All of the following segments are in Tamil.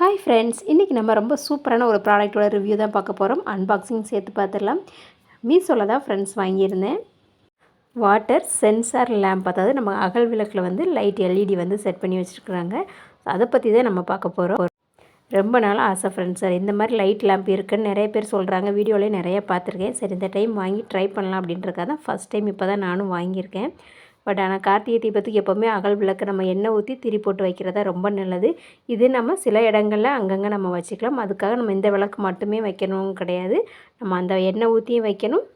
ஹாய் ஃப்ரெண்ட்ஸ் இன்றைக்கி நம்ம ரொம்ப சூப்பரான ஒரு ப்ராடக்ட்டோட ரிவ்யூ தான் பார்க்க போகிறோம் அன்பாக்சிங் சேர்த்து பார்த்துடலாம். மீஷோவில் தான் ஃப்ரெண்ட்ஸ் வாங்கியிருந்தேன். வாட்டர் சென்சார் லேம்ப் அதாவது நம்ம அகல் விளக்கில் வந்து லைட் எல்இடி வந்து செட் பண்ணி வச்சுருக்குறாங்க. அதை பற்றி தான் நம்ம பார்க்க போகிறோம் ரொம்ப நாளாக ஆசை ஃப்ரெண்ட்ஸ் சார் இந்த மாதிரி லைட் லேம்ப் இருக்குன்னு நிறைய பேர் சொல்கிறாங்க வீடியோலேயே நிறைய பார்த்துருக்கேன். சரி இந்த டைம் வாங்கி ட்ரை பண்ணலாம் அப்படின்றக்காக தான் ஃபஸ்ட் டைம் இப்போ தான் நானும் வாங்கியிருக்கேன். பட் ஆனால் கார்த்திகை தீபத்துக்கு எப்போவுமே அகல் விளக்கு நம்ம எண்ணெய் ஊற்றி திரி போட்டு வைக்கிறதா ரொம்ப நல்லது. இது நம்ம சில இடங்களில் அங்கங்கே நம்ம வச்சுக்கலாம். அதுக்காக நம்ம இந்த விளக்கு மட்டுமே வைக்கணும் கிடையாது. நம்ம அந்த எண்ணெய் ஊற்றியும் வைக்கணும்.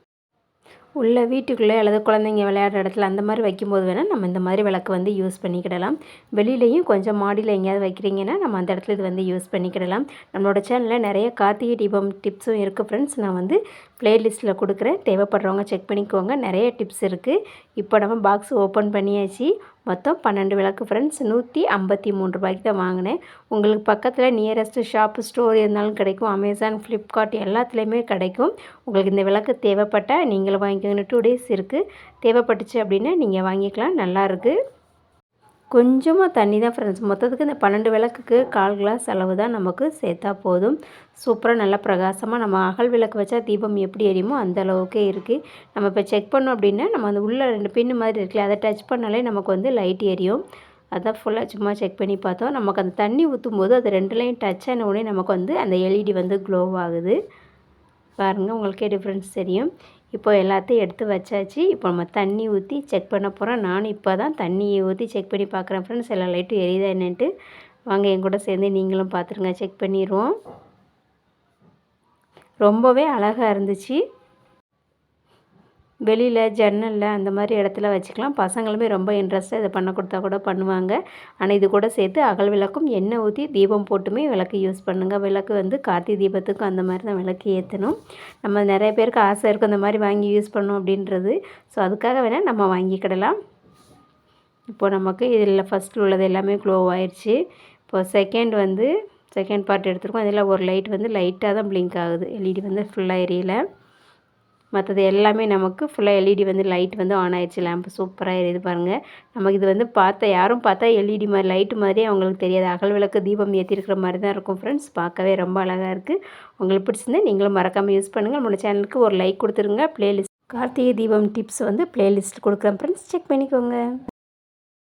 உள்ள வீட்டுக்குள்ளே அல்லது குழந்தைங்க விளையாடுற இடத்துல அந்த மாதிரி வைக்கும்போது வேணால் நம்ம இந்த மாதிரி விளக்கு வந்து யூஸ் பண்ணிக்கிடலாம். வெளியிலையும் கொஞ்சம் மாடியில் எங்கேயாவது வைக்கிறீங்கன்னா நம்ம அந்த இடத்துல இது வந்து யூஸ் பண்ணிக்கிடலாம். நம்மளோட சேனலில் நிறைய கார்த்திகை தீபம் டிப்ஸும் இருக்குது ஃப்ரெண்ட்ஸ். நான் வந்து ப்ளேலிஸ்ட்டில் கொடுக்குறேன். தேவைப்படுறவங்க செக் பண்ணிக்கோங்க. நிறைய டிப்ஸ் இருக்குது இப்போ நம்ம பாக்ஸ் ஓப்பன் பண்ணியாச்சு. மொத்தம் பன்னெண்டு விளக்கு ஃப்ரெண்ட்ஸ் நூற்றி ஐம்பத்தி மூணு ரூபாய்க்கு தான் வாங்கினேன். உங்களுக்கு பக்கத்தில் நியரஸ்ட்டு ஷாப்பு ஸ்டோர் இருந்தாலும் கிடைக்கும். அமேசான் ஃப்ளிப்கார்ட் எல்லாத்துலேயுமே கிடைக்கும். உங்களுக்கு இந்த விளக்கு தேவைப்பட்டால் நீங்களும் வாங்கிக்கோங்க டூ டேஸ் இருக்குது தேவைப்பட்டுச்சு அப்படின்னா நீங்கள் வாங்கிக்கலாம். நல்லாயிருக்கு கொஞ்சமாக தண்ணி தான் ஃப்ரெண்ட்ஸ் மொத்தத்துக்கு இந்த பன்னெண்டு விளக்குக்கு கால் கிளாஸ் அளவு தான் நமக்கு சேர்த்தா போதும். சூப்பராக நல்லா பிரகாசமாக நம்ம அகல் விளக்கு வச்சா தீபம் எப்படி எரியுமோ அந்த அளவுக்கே இருக்குது நம்ம இப்போ செக் பண்ணோம் அப்படின்னா நம்ம அந்த உள்ளே ரெண்டு பின்னு மாதிரி இருக்குல்ல அதை டச் பண்ணாலே நமக்கு வந்து லைட் எரியும். அதான் ஃபுல்லாக சும்மா செக் பண்ணி பார்த்தோம். நமக்கு அந்த தண்ணி ஊற்றும் போது அது ரெண்டுலேயும் டச் ஆன உடனே நமக்கு வந்து அந்த எல்இடி வந்து க்ளோவ் ஆகுது. பாருங்கள் உங்களுக்கே டிஃப்ரென்ஸ் தெரியும். இப்போ எல்லாத்தையும் எடுத்து வச்சாச்சு. இப்போ நம்ம தண்ணி ஊற்றி செக் பண்ண போகிறோம் நானும் இப்போ தான் தண்ணியை ஊற்றி செக் பண்ணி பார்க்குறேன் ஃப்ரெண்ட்ஸ் எல்லா லைட்டும் எரியுதா என்னன்ட்டு. வாங்க என் கூட சேர்ந்து நீங்களும் பார்த்துருங்க. செக் பண்ணிடுவோம். ரொம்பவே அழகாக இருந்துச்சு. வெளியில் ஜன்னலில் அந்த மாதிரி இடத்துல வச்சுக்கலாம். பசங்களுமே ரொம்ப இன்ட்ரெஸ்ட்டாக இதை பண்ண கொடுத்தா கூட பண்ணுவாங்க. ஆனால் இது கூட சேர்த்து அகல் விளக்கும் எண்ணெய் ஊற்றி தீபம் போட்டுமே விளக்கு யூஸ் பண்ணுங்கள் விளக்கு வந்து கார்த்திகை தீபத்துக்கும் அந்த மாதிரி தான் விளக்கு ஏற்றணும் நம்ம நிறைய பேருக்கு ஆசை இருக்கும் அந்த மாதிரி வாங்கி யூஸ் பண்ணணும் அப்படின்றது. ஸோ அதுக்காக வேணால் நம்ம வாங்கிக்கிடலாம். இப்போ நமக்கு இதில் ஃபஸ்ட்டு உள்ளது எல்லாமே க்ளோ ஆயிடுச்சு இப்போ செகண்ட் வந்து செகண்ட் பார்ட் எடுத்துருக்கோம். அதில் ஒரு லைட் வந்து லைட்டாக தான் ப்ளிங்க் ஆகுது. எல்இடி வந்து ஃபுல்லாக எரியலை. மற்றது எல்லாமே நமக்கு ஃபுல்லாக எல்இடி வந்து லைட் வந்து ஆன் ஆயிடுச்சு. லேம்ப் சூப்பராக எரியுது பாருங்கள் நமக்கு இது வந்து பார்த்தா யாரும் பார்த்தா எல்இடி மாதிரி லைட்டு மாதிரியே அவங்களுக்கு தெரியாது. அகல் விளக்கு தீபம் ஏற்றிருக்கிற மாதிரி தான் இருக்கும் ஃப்ரெண்ட்ஸ் பார்க்கவே ரொம்ப அழகாக இருக்குது உங்களுக்கு பிடிச்சிருந்தா நீங்களும் மறக்காமல் யூஸ் பண்ணுங்கள் நம்மளோட சேனலுக்கு ஒரு லைக் கொடுத்துருங்க. ப்ளேலிஸ்ட் கார்த்திகை தீபம் டிப்ஸ் வந்து ப்ளேலிஸ்ட் கொடுக்குறேன் ஃப்ரெண்ட்ஸ் செக் பண்ணிக்கோங்க.